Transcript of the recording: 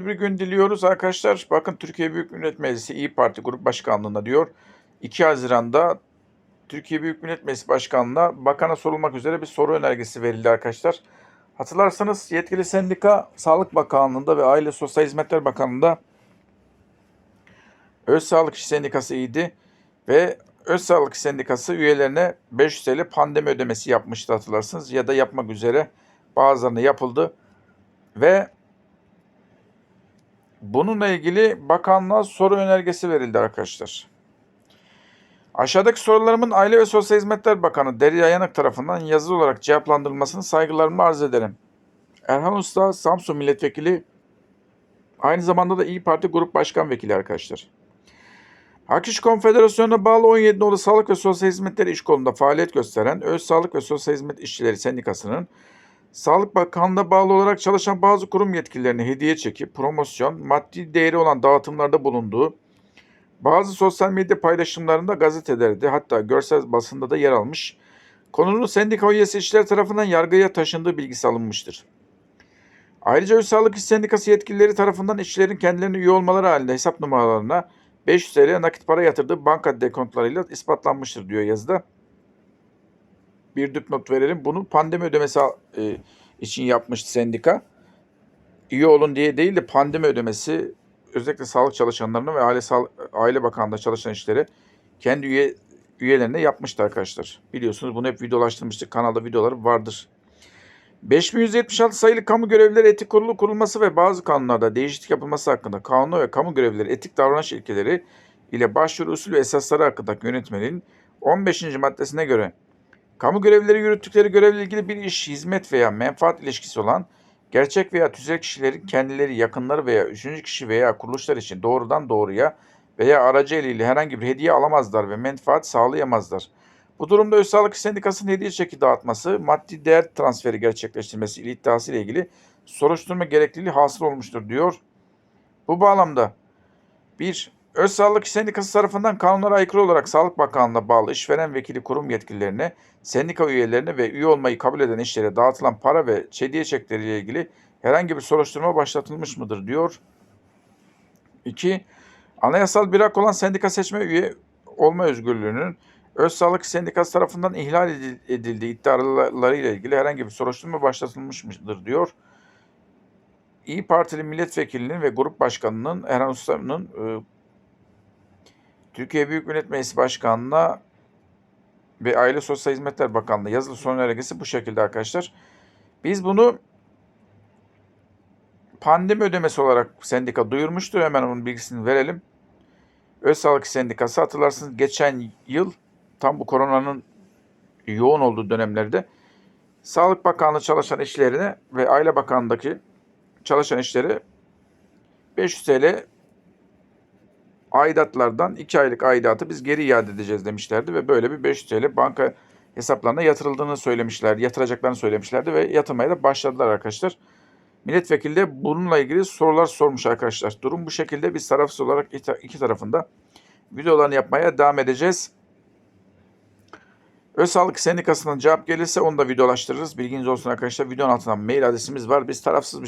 bir gün diliyoruz arkadaşlar. Bakın Türkiye Büyük Millet Meclisi İyi Parti Grup Başkanlığı'nda diyor. 2 Haziran'da Türkiye Büyük Millet Meclisi Başkanlığı'na bakana sorulmak üzere bir soru önergesi verildi arkadaşlar. Hatırlarsanız yetkili sendika Sağlık Bakanlığı'nda ve Aile Sosyal Hizmetler Bakanlığı'nda Öz Sağlık İş Sendikası idi ve Öz Sağlık Sendikası üyelerine 500 TL pandemi ödemesi yapmıştı hatırlarsınız ya da yapmak üzere bazılarına yapıldı ve Bununla ilgili bakanlığa soru önergesi verildi arkadaşlar. Aşağıdaki sorularımın Aile ve Sosyal Hizmetler Bakanı Derya Yanık tarafından yazılı olarak cevaplandırılmasını saygılarımla arz ederim. Erhan Usta, Samsun Milletvekili, aynı zamanda da İyi Parti Grup Başkan Vekili arkadaşlar. Hak İş Konfederasyonu'na bağlı 17 nolu Sağlık ve Sosyal Hizmetleri İş Kolu'nda faaliyet gösteren Öz Sağlık ve Sosyal Hizmet İşçileri Sendikası'nın Sağlık Bakanlığı'na bağlı olarak çalışan bazı kurum yetkililerine hediye çekip promosyon, maddi değeri olan dağıtımlarda bulunduğu, bazı sosyal medya paylaşımlarında gazetelerde hatta görsel basında da yer almış, konunun sendika üyesi işçiler tarafından yargıya taşındığı bilgisi alınmıştır. Ayrıca Öz Sağlık İş Sendikası yetkilileri tarafından işçilerin kendilerine üye olmaları halinde hesap numaralarına 500 TL nakit para yatırdığı banka dekontlarıyla ispatlanmıştır diyor yazıda bir dipnot verelim. Bunu pandemi ödemesi e, için yapmıştı sendika. İyi olun diye değil de pandemi ödemesi özellikle sağlık çalışanlarına ve aile sağ, aile bakanlığında çalışan işleri kendi üye üyelerine yapmıştı arkadaşlar. Biliyorsunuz bunu hep videolaştırmıştık. Kanalda videoları vardır. 5176 sayılı kamu görevlileri etik kurulu kurulması ve bazı kanunlarda değişiklik yapılması hakkında kanunu ve kamu görevlileri etik davranış ilkeleri ile başvuru usulü ve esasları hakkındaki yönetmenin 15. maddesine göre Kamu görevlileri yürüttükleri görevle ilgili bir iş, hizmet veya menfaat ilişkisi olan gerçek veya tüzel kişilerin kendileri, yakınları veya üçüncü kişi veya kuruluşlar için doğrudan doğruya veya aracı eliyle herhangi bir hediye alamazlar ve menfaat sağlayamazlar. Bu durumda Öz Sağlık Sendikası'nın hediye çeki dağıtması, maddi değer transferi gerçekleştirmesi iddiası ile ilgili soruşturma gerekliliği hasıl olmuştur diyor. Bu bağlamda 1. Öz Sağlık Sendikası tarafından kanunlara aykırı olarak Sağlık Bakanlığı'na bağlı işveren vekili kurum yetkililerine, sendika üyelerine ve üye olmayı kabul eden işlere dağıtılan para ve hediye çekleriyle ilgili herhangi bir soruşturma başlatılmış mıdır diyor. 2. Anayasal bir hak olan sendika seçme üye olma özgürlüğünün Öz Sağlık Sendikası tarafından ihlal edildiği iddialarıyla ilgili herhangi bir soruşturma başlatılmış mıdır diyor. İyi Partili milletvekilinin ve grup başkanının Erhan Usta'nın e, Türkiye Büyük Millet Meclisi Başkanlığı'na ve Aile Sosyal Hizmetler Bakanlığı yazılı son önergesi bu şekilde arkadaşlar. Biz bunu pandemi ödemesi olarak sendika duyurmuştu. Hemen onun bilgisini verelim. Öz Sağlık Sendikası hatırlarsınız geçen yıl tam bu koronanın yoğun olduğu dönemlerde Sağlık Bakanlığı çalışan işlerine ve Aile Bakanlığı'ndaki çalışan işleri 500 TL aidatlardan 2 aylık aidatı biz geri iade edeceğiz demişlerdi ve böyle bir 500 TL banka hesaplarına yatırıldığını söylemişler, yatıracaklarını söylemişlerdi ve yatırmaya da başladılar arkadaşlar. Milletvekili de bununla ilgili sorular sormuş arkadaşlar. Durum bu şekilde biz tarafsız olarak iki tarafında videolarını yapmaya devam edeceğiz. Öz Sağlık Sendikası'ndan cevap gelirse onu da videolaştırırız. Bilginiz olsun arkadaşlar. Videonun altında mail adresimiz var. Biz tarafsız bir